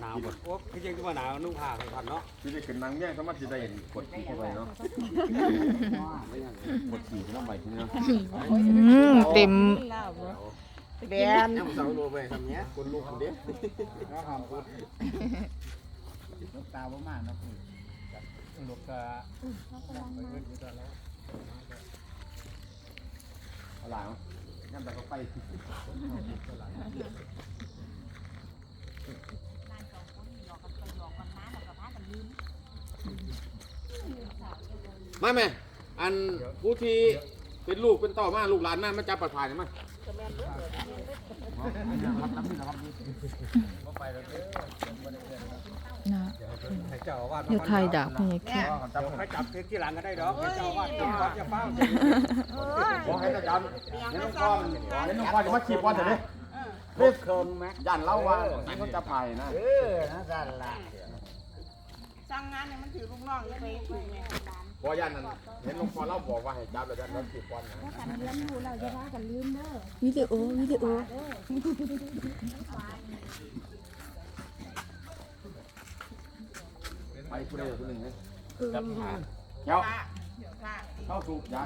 หนาวหมดโอ้พี่ยังจะว่าหนาวนุ่งผ้าทันเนาะที่ได้ขึ้นนางแย่งสามารถที่ได้เห็นกดขี่เข้าไปเนาะกดขี่เข้าไปทีนี้อืมเต็มแบนยังสาวโลไปทำเนี้ยคนลูกคนเดียวลูกตาบ่มากนะพี่ลูกกะอะไรเนาะงั้นแต่ก็ไป มาแม่อันผู้ที่เป็นลูกเป็นต่อมาลูกหลานมามาจับประทานมานะให้เจ้าอาวาสเดี๋ยวไทยด่าพญาแค่จับให้จับเทที่หลังก็ได้ดอกให้เจ้าอาวาสจับวัดจะเฝ้าขอให้อาจารย์เห็นหลวงพ่อมันเห็นหลวงพ่อจะมาขี่บอลเถอะเนี่ยเลิกเคิมไหมยันเล่าว่าเขาจะพายนะเออนั่นสั่นล่ะ สั่งงานเนี่ยมันถือลูกน้องไปถูกไหมพอยันนั้นเห็นหลวงพ่อเล่าบอกว่าให้จับแล้วยันเราขี่บอลนะวิดีโอวิดีโอไปผู้ใดผู้หนึ่งเนี่ยจับผ่าเจ้าเข้าสูบยา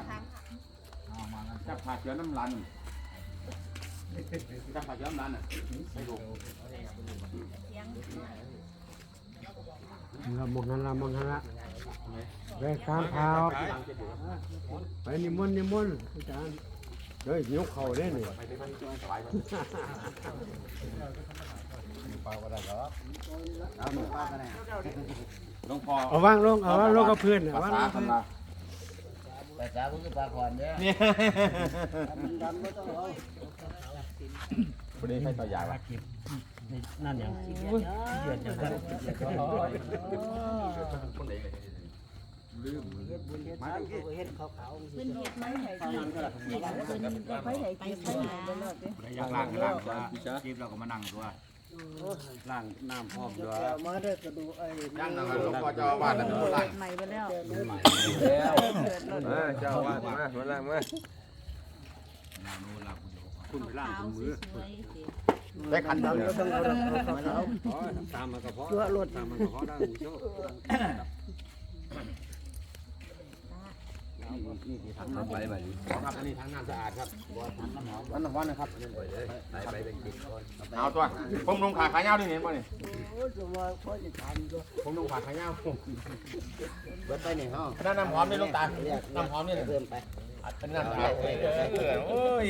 จับผ่าเชื้อน้ำรันจับผ่าเชื้อน้ำรันอะไม่ ดูละมนต์ละมนต์ละไปตามเท้าไปนิมนต์นิมนต์อาจารย์เฮ้ยยกเข่าได้หนิหลวงพ่อเอาว่างลงเอาว่างลงกับเพื่อนภาว่างษาลงคำว่าภาษาพุทธปาก่อนเด้อเนี่ยผู้ใดให้ต่อยาวะ นั่นอย่างเดือดจังเลยคนใดเลยมาเฮ็ดขาวๆเป็นเหตุไหมไหนที่เป็นไปไหนไปไปหาอยากล้างล้างว่าจีบเราก็มานั่งตัวล้างน้ำพร้อมด้วยมาเด้อกระดูกไอ้ย่างนะหลวงพ่อเจ้าอาวาสน่ะเป็นคนล่างใหม่ไปแล้วเจ้าอาวาสมามาล่างมาคุณไปล้างคุณมือ ได้ขันเดียวเนี่ยตามมากระเพาะตามมากระเพาะได้หูโชคทำไปแบบนี้ครับอันนี้ทางน้ำสะอาดครับอันน้ำวันนะครับไปเป็นกิจเอาตัวผมลงขาขายาวดิเห็นป่ะนี่ผมลงขาขายาวเบิดไปหนี่เฮานั่นน้ำหอมนี่ลงตาน้ำหอมนี่เกินไปอัดเป็นน้ำสะอาดโอ้ย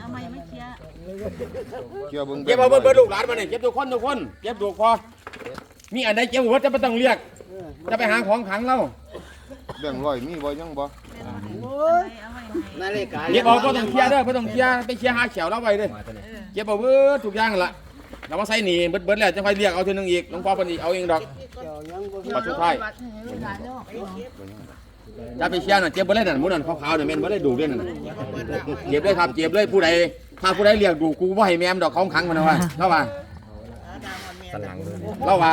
เอาไม้ไม่เค ลียร์เก็บเอาเบิดลูกหลานมาเนี่ยเก็บทุกคนทุกคนเก็บถูกคอมีอันใดเก็บหัวจะไม่ต้องเรียก จะไปหาของขังเราเรื่องร้อยมีบ่ยังบ่โอ้ยเอาไว้นาฬิกาเก็บเอาก็ต้องเคลียร์เด้อไม่ต้องเคลียร์ไปเคลียร์หาเขียวเราไว้เด้อเก็บเอาเบิดทุกอย่างละเรามาใส่หนีเบิดเบิดแล้วจะค่อยเรียกเอาทีนึงอีกหลวงพ่อเพิ่นอีกเอาเองดอกเจ้ายังบ่ปัจจุบันจะไปเคลียร์น่ะเจ็บบ่ได้นั่นหมู่นั่นขาวๆน่ะแม่นบ่ได้ดูด้วยนั่นน่ะเจ็บเลยครับเจ็บเลยผู้ใดถ้าผู้ใดเรียกดูกูบ่ให้แม่มดอกของขังมันเอาว่าเล่าว่าสันหลังเลยเล่าว่า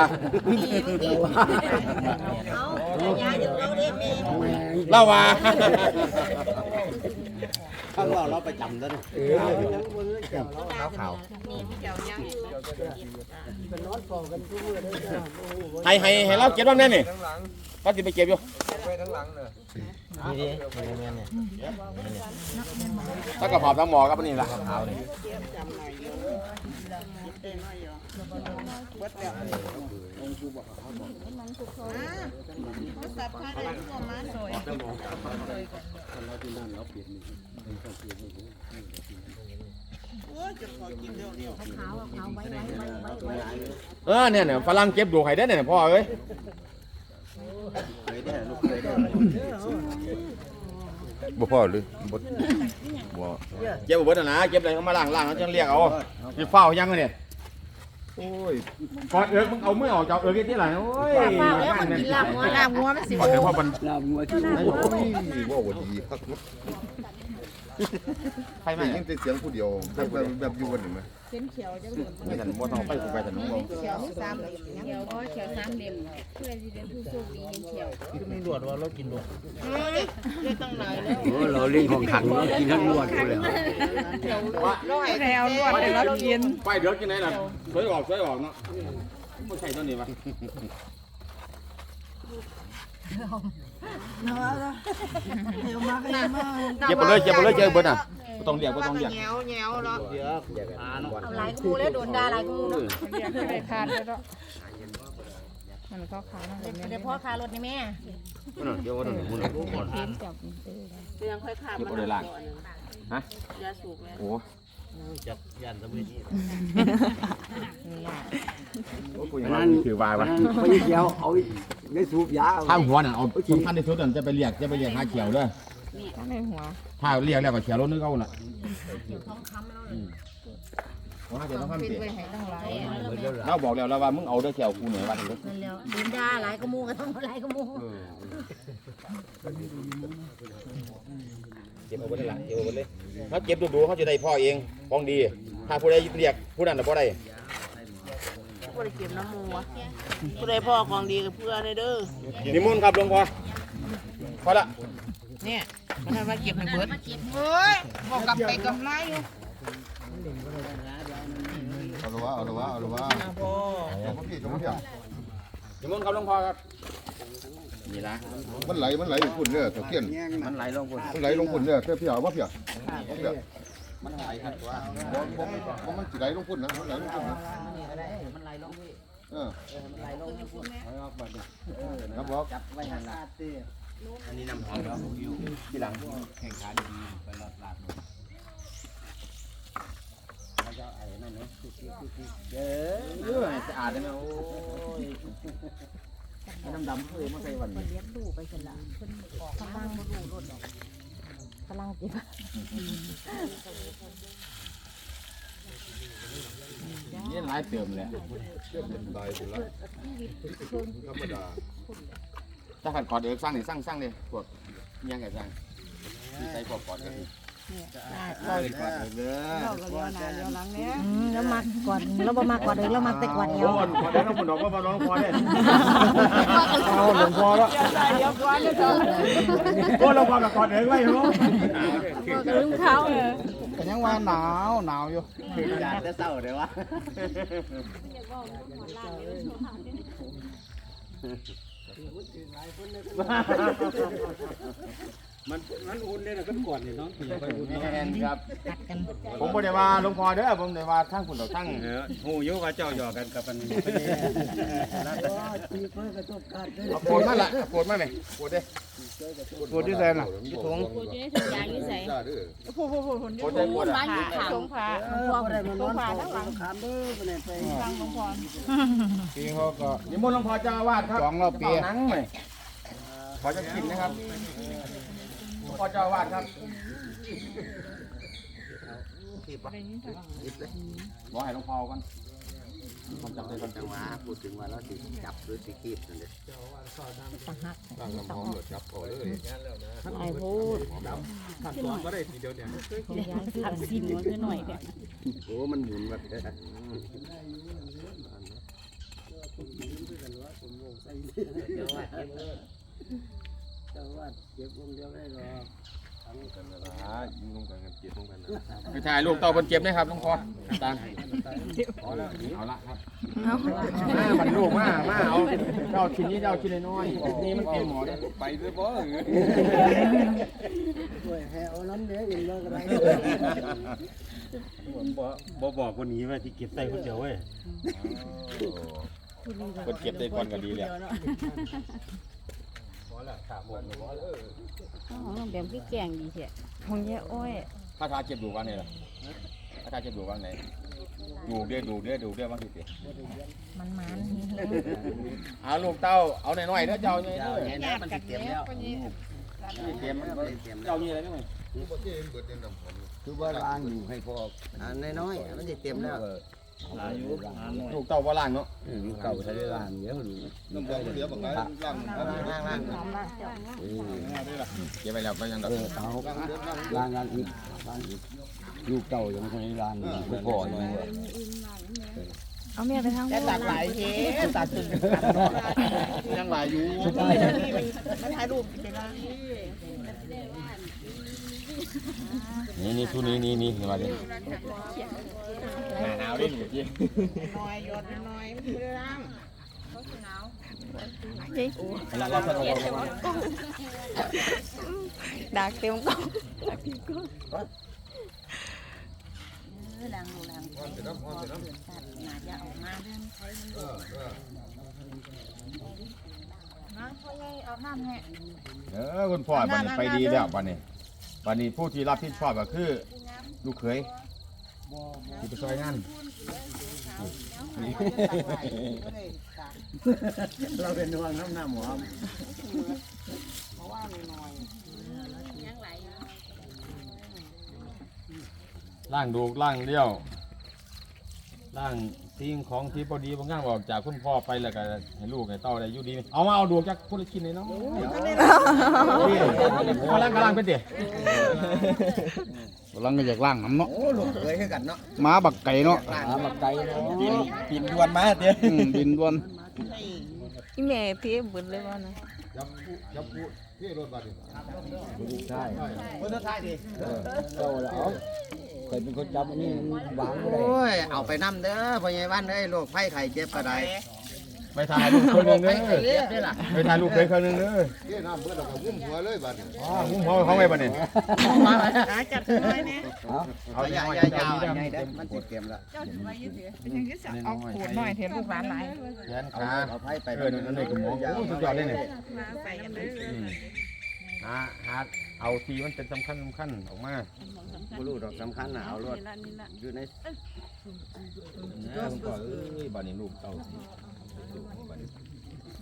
เอาย้ายเดี๋ยวเราเด็กเองเล่าว่าข้างเราเราไปจำแล้วนี่ยังบ่รู้เจ้าเราขาวนี่เจ้ายังอยู่ไปนอนเฝ้ากันทุกมื้อเด้อจ้าโอ้โหให้ให้ให้เราเก็บบ้างแน่นี่ก็สิไปเก็บอยู่ นี่ดิแม่นเนี่ยถ้ากระเพาะทั้งหมอกับอันนี่ล่ะเขาสับผ้าได้ทั่วมาหน่อยโอ้ยจะขอกินเร็วๆขาวขาวไว้ไว้ไว้ไว้ไว้เออเนี่ยเนี่ยฝรั่งเก็บดูให้ได้เนี่ยพ่อเอ้ย บ่พอหรือบ่บ่เก็บเอาเบิดน่ะนะเก็บอะไรเขามาล้างล้างแล้วจังเรียกเอาสิเฝ้ายังไงเนี่ยโอ้ยพอเอิกมึงเอามือออกจากเอิกที่ไหนโอ้ยเฝ้าแล้วมันกินลาบงัวลาบงัวมันสิพอเดี๋ยวพอมันน้ำมัวที่โอ้ยว่าว่าดีคักเนาะใครไหมได้ยินแต่เสียงผู้เดียวแบบแบบแบบอยู่วันนี้มั้ยเป็นเขียวจังเลยไม่ทันบ่ต้องไปกูไปทันน้องเขียวมีสามเหลี่ยมเขียวก็เขียวสามเหลี่ยมเพื่อที่เป็นผู้โชคดีเห็นเขียวมีรวดว่าเรากินรวดเฮ้ยได้ตั้งหลายแล้วโอ้เราเล่นของขังเรากินทั้งนวดกูแล้วร้อยแล้วนวดให้เรากินไปเดี๋ยวกินไหนล่ะสวยออกสวยออกเนาะบ่ใช่ตัวนี้วะ เจ็บไปเลยเจ็บไปเลยเจ็บเบิดอะบ่ต้องเรียกบ่ต้องเรียกแงวแงวเนาะเอาหลายกูแล้วโดนด่าหลายกูเนาะไปคานแล้วเนาะมันก็คานอะไรเดี๋ยวพ่อคารถนี่แม่มันน่ะเดี๋ยวบ่ต้องมันน่ะมันเห็นจับเรื่องค่อยขาดเจ็บมันบ่ได้ล่างฮะยาสูบแล้วโอ้ จับยันตะมือนี่โอ้กูยังว่าถือวายวะไปเกี่ยวเอาได้สูบยาข้างหัวน่ะเอาสำคัญที่สุดนั่นจะไปเรียกจะไปเรียกหาเขียวเด้อข้างในหัวถ้าเรียกแล้วก็เขียวรถนึกเอาน่ะอืมว่าจะต้องทำเป็นสิไปให้ตั้งหลายเราบอกแล้วแล้วว่ามึงเอาเด้อเขียวกูเหนือว่าถึงเด้อนั่นแล้วโดนด่าหลายกูมูก็ต้องหลายกูมู เจ็บเอาไว้ได้ละเจ็บเอาไว้เลยถ้าเจ็บดูๆเขาจะได้พ่อเองของดี ถ้าผู้ใดเรียกผู้นั้นน่ะบ่ได้ผู้ใดเก็บน้ำมูวะผู้ใดพ่อของดีกับเพื่อนเด้อนิมนต์ครับหลวงพ่อพอละเนี่ยมันทำมาเก็บให้เบิดเฮ้ยบอกกลับไปกับนายอยู่เอาละวะเอาละวะเอาละวะพ่อเอาพ่อพี่เอาพ่อพี่นิมนต์ครับหลวงพ่อครับ นี่ละมันไหลมันไหลอยู่พุ่นเนี่ยตะเกียนมันไหลลงพุ่นมันไหลลงพุ่นเนี่ยเสื้อพี่เอาว่าพี่เอาพี่เอามันไหลครับว่าบ่บ่บ่มันสิไหลลงพุ่นนะมันไหลลงพุ่นนะมันไหลลงพี่เออมันไหลลงพี่พุ่นครับบอกจับไว้หันละตีอันนี้น้ำหอมครับที่หลังแข่งขาดีๆไปรอดลาดแล้วก็ไอ้นั่นเนาะเด้อเออสะอาดเลยนะโอ้ย น้ำดำเพื่อมาใส่วันนี้เลี้ยงดูไปเสร็จละเพิ่นออกกำลังบ่ดูรถดอกกำลังเจ็บนี่หลายเติมเลยไหลพุ่นละธรรมดาถ้าขันกอดเอกสร้างนี่สร้างสร้างเลยพวกเมียงไงสร้างที่ใส่พวกกอดกัน นี่เราดีกว่าเด้อเราก็เลี้ยวหน้าเลี้ยวหลังเนี่ยอืมแล้วมักก่อนแล้วบ่มักก่อนเลยแล้วมักแต่ก่อนเอโอ้วยกอดได้ต้องคุณดอกว่าน้องพอได้เอาหลวงพ่อแล้วเลี้ยวซ้ายเลี้ยวขวาเลี้ยวซ้ายโอ้หลวงพ่อกับกอดเอกไว้เหรอลืมเขาเออแต่ยังว่าหนาวหนาวอยู่อยากจะเศร้าเดี๋ยววะ มันมันอุ่นเลยนะก็ก่อนนี่เนาะอย่าไปอุ่นแม่นครับกัดกันผมบ่ได้ว่าหลวงพ่อเด้อผมได้ว่าทั้งคุณดอกทั้งเออหูอยู่ว่าเจ้าหยอกกันกับมันเอาปวดมาละปวดมาไหมปวดเด้ปวดที่แซนน่ะที่ถุงกูจะได้ถุงยางอยู่ใส่จ้าเด้อผู้ผู้ผู้คนปวดได้ปวดร้าอะนอยู่ขางสงผาพ่อสงผาทั้งหลังขามดื้อไปเลยไปฟังหลวงพ่อปีเขาก็นิมนต์หลวงพ่อเจ้าอาวาสครับสองรอบปีหนังไหมขอจะกินนะครับหลวง พ่อเจ้าอาวาสครับขีบอให้หลวงพ่อก่อนผมจับได้ก่อนจังหวะพูดถึงว่าเราสิจับหรือสิคีบนั่นเด้ตั้งน้ำหอมเลยจับเอาเลยไอ้พูดขัดตัวก็ได้ทีเดียวเนี่ยอัดซิมมันคือหน่อยเนี่ยโอ้มันหมุนแบบนี้เดี๋ยวว่า ไม่ใช่ลูกเต่าเป็นเจ็บนะครับหลวงพ่อตามเอาละเอาละครับมาบันลูกมามาเอาเจ้าชิ้นนี้เจ้าชิ้นน้อยๆนี่มันเต็มหมอเลยไปด้วยบ่บ่บอกคนนี้ว่าที่เก็บใส่คนเดียวเว้ยคนเก็บได้ก่อนก็ดีแล้ว แบบที่แกงดีแท้ของแย่อ้อยถ้าทาเจ็บดูวันไหนล่ะถ้าทาเจ็บดูวันไหนดูเด้อดูเด้อดูเด้อว่าสิเจ็บมันมันเอาลูกเต้าเอาหน่อยๆเด้อเจ้าเนี่ยเด้อแค่นี้มันสิเตรียมแล้วเตรียมเจ้านี่อะไรนี่มั้ยคือว่าล้างอยู่ให้พออันน้อยๆมันสิเตรียมแล้ว ลูกเต้าบ่ล้างเนาะเก่าใช้ได้ล้างเยอะหรือน้ำหอมเดี๋ยวบอกไงล่างล้างล้างเก็บไปแล้วก็ยังดอกเอาล้างงานอีกล้างอีกอยู่เก่ายังใช้ล้างไปก่อนเลยเอาเมียไปทางแต่ตัดหลายเทตัดจนยังหลายอยู่มันถ่ายรูปเป็นไรนี่นี่ชุดนี้นี่นี่มาดิ หนาวดิเมื่อกี้น้อยหยดน้อยไม่ได้ล้างเราเราจะเอาดักเต็มกล้องลังลังน่าจะออกมาเรื่องใช้น้องพ่อใหญ่เอาน้ำให้เออคุณพ่อบันนี้ไปดีแล้วบันนี้บันนี้ผู้ที่รับผิดชอบก็คือลูกเขย ที่ไปช่วยงานเราเป็นห่วงน้ำหน้าหมอเพราะว่าน้อยยังไหลล่างดูล่างเลี้ยวล่าง สิ่งของที่พอดีบางอย่างออกจากคุณพ่อไปแล้วก็ให้ลูกให้เต้าได้อยู่ดีเอามาเอาดูจากคนละชิ้นเลยเนาะกำลังกำลังเป็นเตี๋ยกำลังก็อยากล่างน้ำเนาะโอ้ลูกเคยให้กันเนาะหมาบักไก่เนาะหามาไกลเนาะปีนปีนดวนมาเตี๋ยอืมบินด่วนอีแม่เพี่บุญเลยว่านะยับผู้ยับผู้ที่รถบัสนี่ใช่คนสุดท้ายดิเจ้าแล้ว เคยเป็นคนจับอันนี้มันวางไม่ได้โอ้ย เอาไปนํเด้อพ่อใหญ่บ้านเอ้ยโรคไข้ไข้เจ็บก็ได้ไปถ่ายลูกคนหนึ่งเด้อเจ็บได้ล่ะไปถ่ายลูกเคยคนหนึ่งเด้อที่น้ำเบื่อเราก็วุ่มหัวเลยบัดนี้อ๋อหุ้มเขาเขาไว้บัดนี้หาจัดน้อยเนี่ยเอาอย่าอย่าอย่าเอาใหญ่เด้อมันติดเกมแล้วเป็นยังไงจะเอาขวดหน่อยเห็นลูกหลานหลายแขนเอาขาเอาไผ่ไปเออนั่นนี่ก็หมอโอ้สุดยอดเลยเนี่ย หาหาเอาทีมันเป็นสำคัญสำคัญออกมาบ่รู้ดอกสำคัญน่ะเอารถอยู่ในเนี่ยผมก็เอ้ยบัดนี้ลูกเต้าสิบัดนี้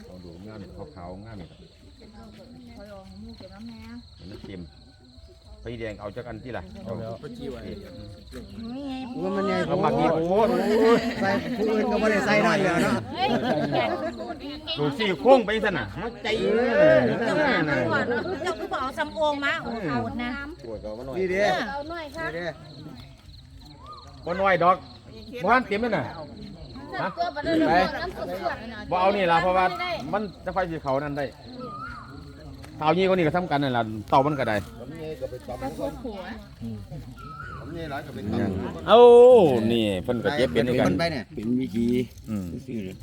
เอาดูงามขาวๆงามนี่มันเต็ม ไปแดงเอาจากอันที่ล่ะเอาไปจี้ไว้ว่ามันใหญ่เอามากี่โอ้ยใส่ผู้อื่นก็บ่ได้ใส่น้อยแล้วเนาะเฮ้ยแขนดูสิโค้งไปสั่นน่ะหัวใจเออนั่นน่ะน่ะก่อนเนาะเจ้าคือบอกเอาสำโองมาโอ้เอานะนี่เด้เอาหน่อยค่ะนี่เด้บ่น้อยดอกบ่ทันเต็มเลยน่ะน้ำเกลือบ่ได้เลยน้ำเกลือนะบ่เอานี่ล่ะเพราะว่ามันจะค่อยสิเขานั่นได้ เท่านี้ก็นี่ก็ทำกันนั่นล่ะเต่ามันก็ได้ผมนี่ก็ไปจับมันก่อนผมนี่หลายก็ไปจับเอ้านี่เพิ่นก็เจ็บเป็นด้วยกันมันไปเนี่ยเป็นวิธีอืมซื่อๆเลย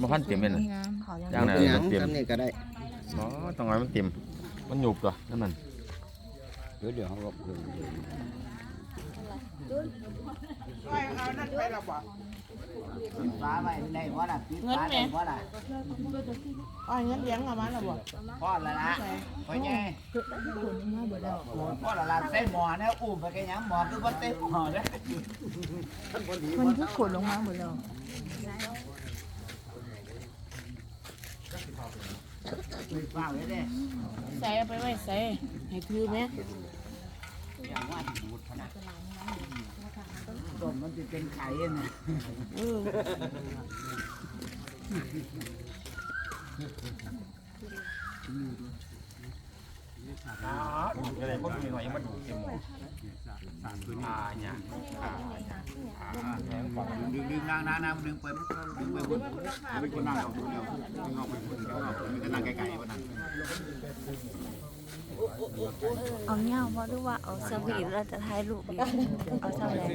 บ่ทันเต็มเลยน่ะงามย่างหนั้นยังเต็มทำนี่ก็ได้อ๋อต้องให้มันเต็มมันหยุบตัวนั่นมันเดี๋ยวเดี๋ยวเขาก็เอานั่นไปละบ่ฟ้าไว้ได้บ่ล่ะปิดฟ้าได้บ่ล่ะเอาเงินเลี้ยงเอามาละบ่พอแล้วล่ะพ่อใหญ่พอแล้วล่ะใส่หมอแนวอุ้มไปแค่หยังหมอคือบ่เต็มหมอเด้อมันทุกขวดลงมาหมดแล้วฟ้าไว้เด้ใส่เอาไปไว้ใส่ให้ถือไหมอย่างว่าสิดูดพะนะ ต้นมันจะเป็นไข่น่ะอ๋ออะไรคนมีหน่อยยังมาดูเต็มหมดอ่าเนี่ยอ่าแทงดึงดึงนางนางนางดึงไปดึงไปบนเป็นคนนั่งเอาคนเดียวเอาไปคนเดียวเอามันก็นั่งไกลๆว่านั่งเอาเงาเพราะด้ว่าเอาสวีทเราจะถ่ายรูปเอาเท่าไหร่